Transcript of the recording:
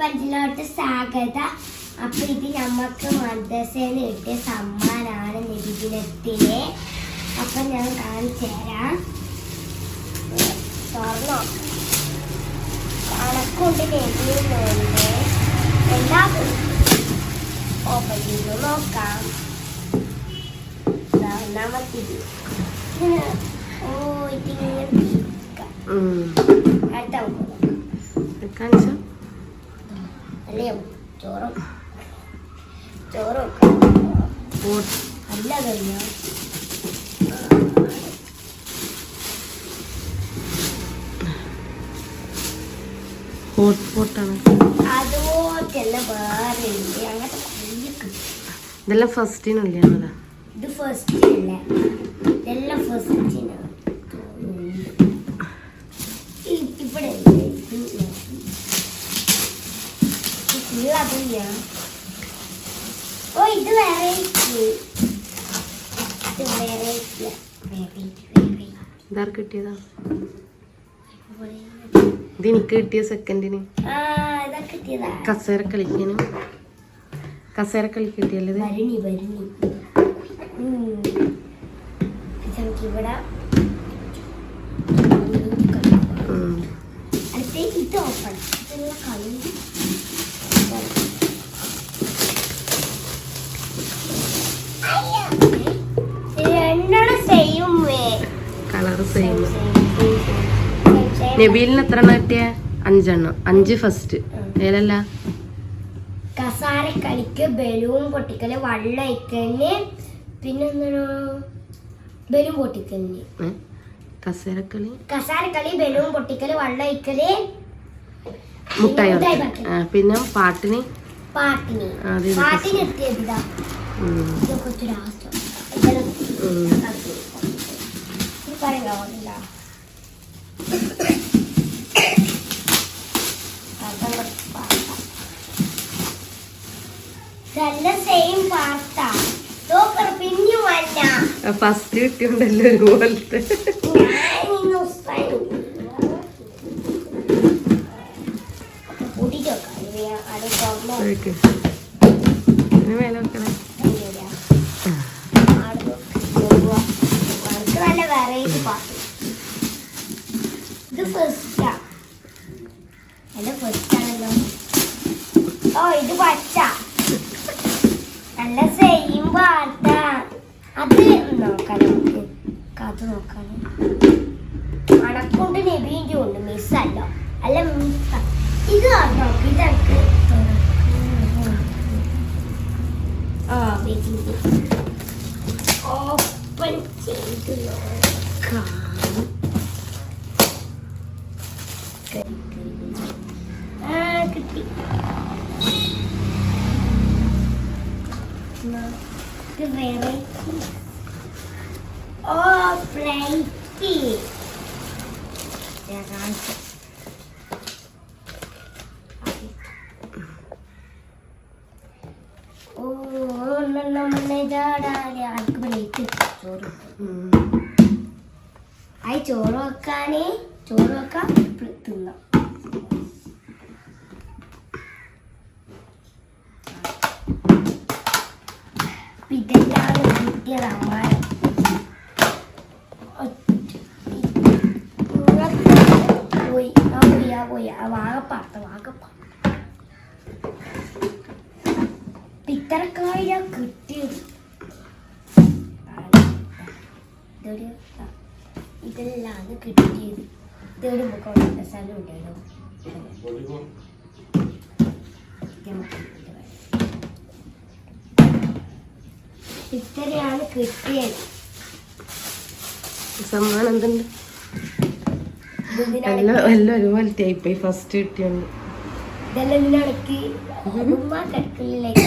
പഞ്ചിലോട്ട് സ്വാഗത. അപ്പൊ ഇത് നമുക്ക് മദ്രസയിൽ കിട്ടിയ സമ്മാനാണ് നിബിദിനത്തിന് അപ്പൊ ഞാൻ കാണിച്ചു തരാം. തുറന്നോ? കണക്കുണ്ട് നെബിയുന്നുണ്ട് എല്ലാ ഓപ്പൺ ചെയ്ത് നോക്കാം. ഒന്നാമത്തേത് ഓ ഇതിങ്ങനെ. അടുത്ത കാണിച്ചോ? അല്ലേ ചോറും. ചോറും. അല്ല കഴിഞ്ഞോ? ഹോട്ട് പോട്ടാണ്. ഇതെല്ലാം ഫസ്റ്റിനല്ലേ ഇത് ഫസ്റ്റ് അല്ല. ഇതെല്ലാം ഫസ്റ്റിനാണ് ഇവിടെ ഉണ്ട്. ഇത് ഇത് full അതല്ല. ഓ ഇത് വേറെ ഇത് വേറെ ഇല്ല. വേറെ വേറെ ഇതാർ കിട്ടിയതാ. ഇത് എനിക്ക് കിട്ടിയ സെക്കൻഡിന് കസേര കളിക്കാന് കസേര കളി കിട്ടിയല്ലേ ഇത്? വരണി വരണി ഉം. ഇത് നമുക്ക് ഇവിടെ ഉം. അടുത്ത ഇത് ഓപ്പൺ ഇതുള്ള കളി രണ്ടെണ്ണം സെയിം കളർ സെയിം നബീലിന് എത്ര എണ്ണം കിട്ടിയ? അഞ്ചെണ്ണം. അഞ്ച് ഫസ്റ്റ് ഏലല്ല കസാരക്കളിക്ക് ബലൂൺ പൊട്ടിക്കൽ വള്ളം പിന്നെ എന്താണ് ബലൂൺ പൊട്ടിക്കൽ കസേരക്കളി? കസാരക്കളി കളി കസാര കളി ബലൂൺ പൊട്ടിക്കൽ വള്ളം. അയക്കൽ മുട്ടായി പിന്നെ പാട്ടിന്? പാട്ടിന്. പാട്ടിന് എത്തിയത് ആ, ഫസ്റ്റ് കിട്ടിയുണ്ടല്ലോ ഒരുപോലത്തെ. മേലെ ഇന്ന് ഉസ്താദ് കൂട്ടിട്ട് വെക്കാം ഇത് ഞാൻ അത് തുറന്ന് ഓക്കെ. ഇതിന് മേലെ വെക്കണേ ഇല്ല. ആട് നോക്കുക. അവർക്ക് നല്ല വെറൈറ്റി പാട്ട് ഇത് ഫസ്റ്റാ ഫസ്റ്റ് ആണല്ലോ. ഓ ഇത് പച്ച. നല്ല സെയിം പാട്ടാ. അത് നോക്കാം നമുക്ക്. കഥ നോക്കാം. അണക്കൊണ്ട് നബീന്റെ ഉണ്ട് മിസ്സല്ല അല്ല. മിസ് ഇത് നോക്ക് ഇതൊക്കെ ആ വെയിറ്റ് ഓ കിട്ടി എന്നാ, ഇത് വേറെ ഓ ഫ്ലൈറ്റ് ഞാൻ കാണിച്ചു ഓ ആൾക്ക് പ്ലേറ്റ് ചോറ്. ആയി ചോറ് വെക്കാനേ ചോറ് വെക്കാൻ തിന്നാം. ഇതെല്ലാം കിട്ടിയ സമ്മാനം പോയി. പോയി ആ ആ പിത്തറക്കായ കിട്ടിയത്. ഇതെല്ലാം കിട്ടിയത്. ഇതൊരു മുഖം സ്ഥലം ഉണ്ടല്ലോ ഇത്രയാണ് കിട്ടിയത്. സമ്മാനം എന്തുണ്ട്? എല്ലാം എല്ലാം ഒരുപോലത്തെ ആയിപ്പോയി. ഫസ്റ്റ് കിട്ടിയോണ്ട്. ഇതെല്ലാം ഇടയ്ക്ക് ഉമ്മ കിടക്കലിലേക്ക്